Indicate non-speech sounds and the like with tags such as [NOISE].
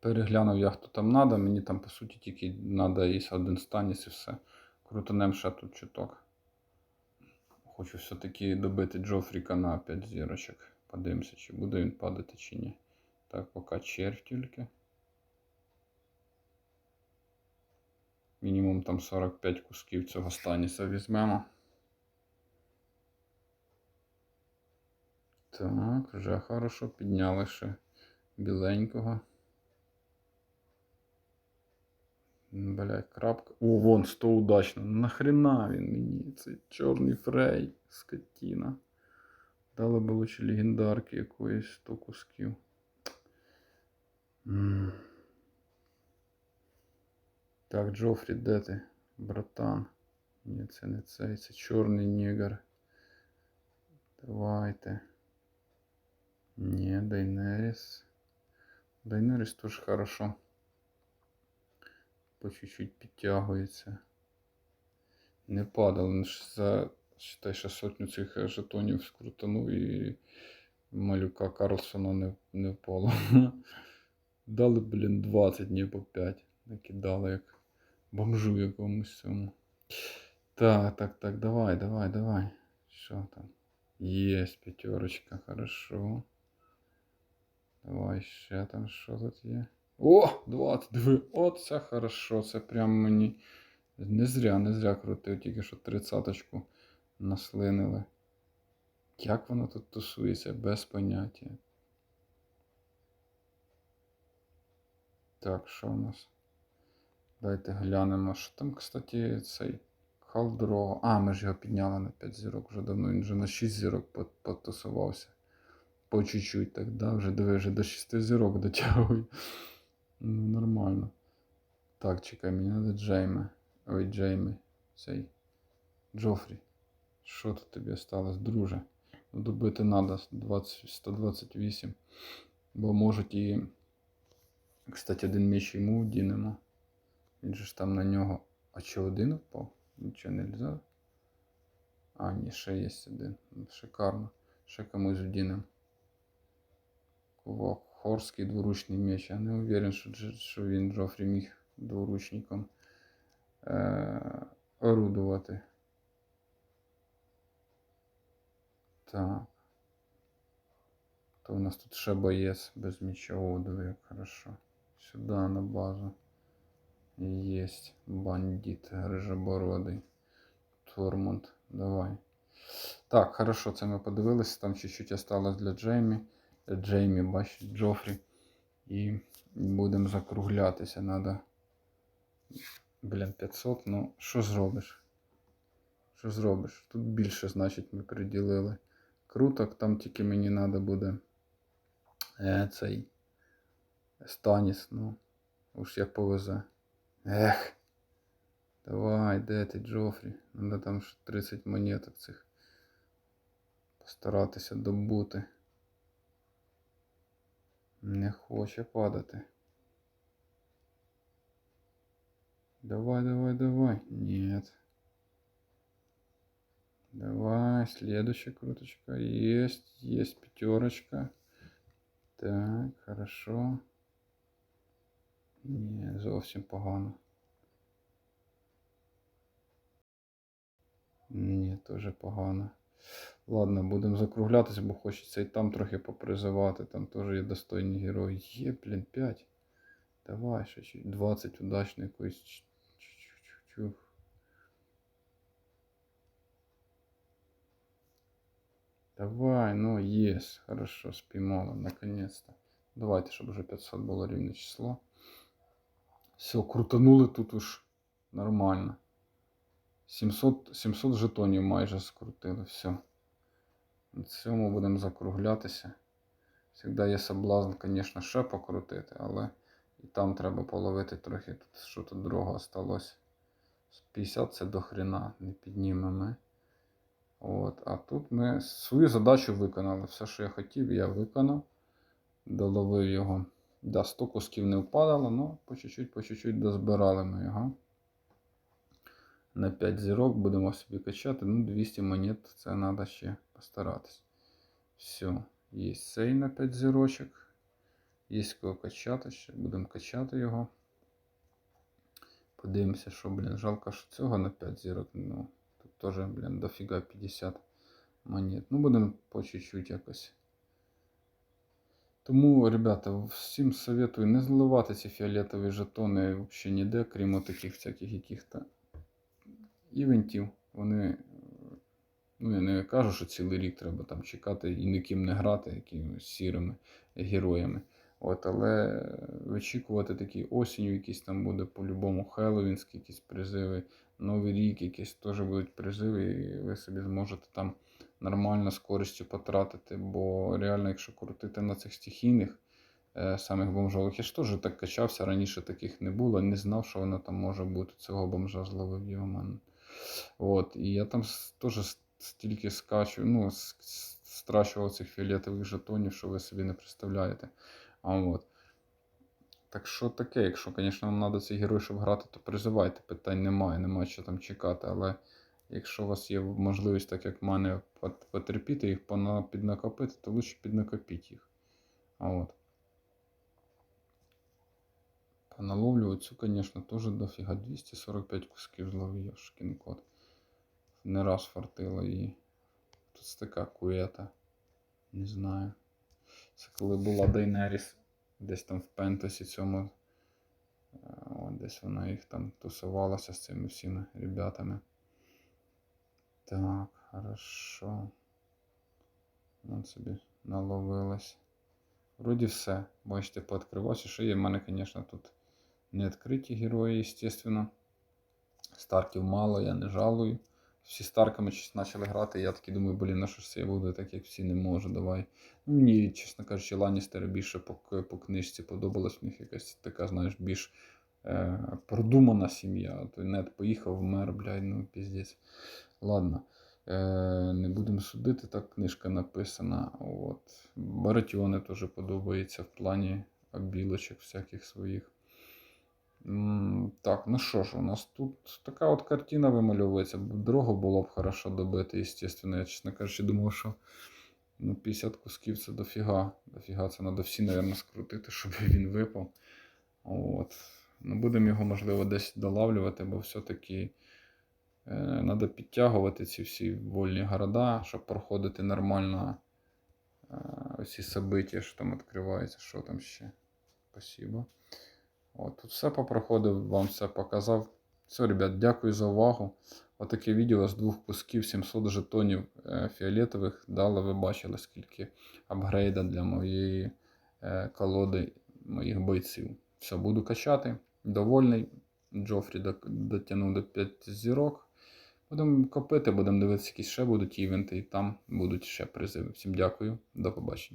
Переглянув я, хто там надо. Мені там, по суті, тільки треба є один станіс і все. Крутанем ще тут чуток. Хочу все-таки добити Джофріка на 5 зірочок. Подивимося, чи буде він падати, чи ні. Так, поки червь тільки. Мінімум там 45 кусків цього станіса візьмемо. Так, вже хорошо, підняли ще біленького. Блять, крапка. О, вон, 100 удачно. Нахрена він мені? Цей чорний фрей, скотіна. Дали б лучше легендарки якоїсь 100 кусків. М. Так, Джофрі, де ти? Братан. Ні, це не цей, це чорний нігер. Давайте. Ні, Дайнеріс. Дайнеріс теж хорошо. По чуть-чуть підтягується. Не падав, він за считай, ще сотню цих е, жетонів скрутанув і малюка Карлсона не, не впало. [LAUGHS] Дали, блін, 20 не по 5. Накидали як бомжу якомусь цьому. Так, так, так, давай, давай, давай. Що там? Есть пятерочка, хорошо. Давай ще там що тут є. О, 20, диви, от це хорошо, це прям мені. Не зря, не зря крутив, тільки що тридцяточку наслинили. Як воно тут тусується, без поняття. Так, що у нас? Давайте глянемо. Що там, кстати, цей Халдро. А, ми ж його підняли на 5 зірок вже давно. Він вже на 6 зірок потусувався. По чуть-чуть так, да? Вже диви, вже до 6 зірок дотягує. Ну, нормально. Так, чекай, мені треба Джейми. Ой, Джейми. Цей. Джофрі. Що тут тобі осталось, друже? Добити треба 20, 128. Бо можуть і. Кстати, один меч йому вдінемо. Він же ж там на нього. А чи один впав? Нічого не можна. А, ні, ще є один. Шикарно. Ще комусь вдінемо. Кого? Хорський двуручний меч. Я не уверен, що, він Джофрі міг двуручником е- орудувати. Так. То у нас тут ще боєць без. О, як хорошо. Сюди на базу. Есть бандит рыжебородый. Тормунд. Давай. Так, хорошо, це ми подивилися. Там чуть-чуть осталось для Джеймі. Для Джеймі, бачиш, Джофрі. І будемо закруглятися. Надо. Блін, 500. Ну, що зробиш? Що зробиш? Тут більше, значить, ми приділили круток. Там тільки мені треба буде е, цей Станіс. Ну, уж як повезе. Ех. Давай, де ти, Джофрі? Надо там 30 монеток цих постаратися добути. Не хоче падати. Давай, давай, давай. Нет. Давай, следующая круточка. Есть, есть пятерочка. Так, хорошо. Ні, зовсім погано. Ні, теж погано. Ладно, будемо закруглятися, бо хочеться і там трохи попризивати. Там теж є достойні герої. Є, блін, 5. Давай, ще чуть 20 удачно якоїсь. Давай, ну єс. Хорошо, спіймала, наконец-то. Давайте, щоб вже 500 було рівне число. Все, крутанули тут уж нормально. 700, 700 жетонів майже скрутили. Все. На цьому будемо закруглятися. Завжди є соблазн, звісно, ще покрутити, але і там треба половити трохи. Тут, що тут другого осталось. 50 це до хрена, не піднімемо. От, а тут ми свою задачу виконали. Все, що я хотів, я виконав. Доловив його. Да, 100 кусків не впадало, але по чуть-чуть, по чуть-чуть дозбирали ми його. На 5 зірок будемо собі качати. Ну, 200 монет це треба ще постаратись. Все, є цей на 5 зірочок. Є кого качати ще. Будемо качати його. Подивимося, що, блін, жалко, що цього на 5 зірок. Ну, тут теж, блін, дофіга 50 монет. Ну, будемо по чуть-чуть якось. Тому, ребята, всім советую не зливати ці фіолетові жетони взагалі ніде, крім таких всяких яких-то івентів. Вони, е, ну я не кажу, що цілий рік треба там чекати і ніким не грати, якимись сірими героями. От, але вичікувати такі осінню, якісь там буде по-любому Хеллоуінські якісь призиви, Новий рік, якісь теж будуть призиви, і ви собі зможете там нормально з користю потратити. Бо реально, якщо крутити на цих стихійних е, самих бомжових, я ж теж так качався, раніше таких не було, не знав, що воно там може бути. Цього бомжа зловив його мене. От, і я там теж стільки скачу, ну, страчував цих фіолетових жетонів, що ви собі не представляєте. А от. Так що таке, якщо, звісно, вам треба цей герой, щоб грати, то призивайте, питань немає, немає що там чекати. Але якщо у вас є можливість, так як в мене, потерпіти їх, піднакопити, то лучше піднакопіть їх. А от. Поналовлю цю, звісно, теж дофіга. 245 кусків зловив Йошкін кот. Не раз фартило її. Тут така куета. Не знаю. Це коли була Дейнеріс десь там в Пентосі цьому. е, От десь вона їх там тусувалася з цими всіми ребятами. Так, хорошо. Вон собі наловилась. Вроді все. Бачите, пооткривався. Що є в мене, звісно, тут не відкриті герої, естественно. Старків мало, я не жалую. Всі старками щось почали грати. Я такий думаю, блін, на що ж це я буду так, як всі не можу, давай. Ну, мені, чесно кажучи, Ланністери більше по, по книжці подобалась. В них якась така, знаєш, більш е, продумана сім'я. Той нет поїхав, вмер, блядь, ну піздець. Ладно. Е, не будемо судити, так книжка написана. От. Баратіони теж подобається в плані обілочок всяких своїх. Так, ну що ж, у нас тут така от картина вимальовується. Дорогу було б хорошо добити, естественно. Я, чесно кажучи, думав, що ну, 50 кусків це дофіга. Дофіга це треба всі, мабуть, скрутити, щоб [LAUGHS] він випав. От. Ну, будемо його, можливо, десь долавлювати, бо все-таки треба підтягувати ці всі вольні города, щоб проходити нормально е, оці события, що там відкривається, що там ще. Спасибо. От, тут все попроходив, вам все показав. Все, ребят, дякую за увагу. Отаке відео з двох кусків 700 жетонів е, фіолетових дало. Ви бачили, скільки апгрейда для моєї е, колоди моїх бойців. Все, буду качати. Довольний. Джофрі дотягнув до 5 зірок. Будемо копити, будемо дивитися, які ще будуть івенти, і там будуть ще призиви. Всім дякую, до побачення.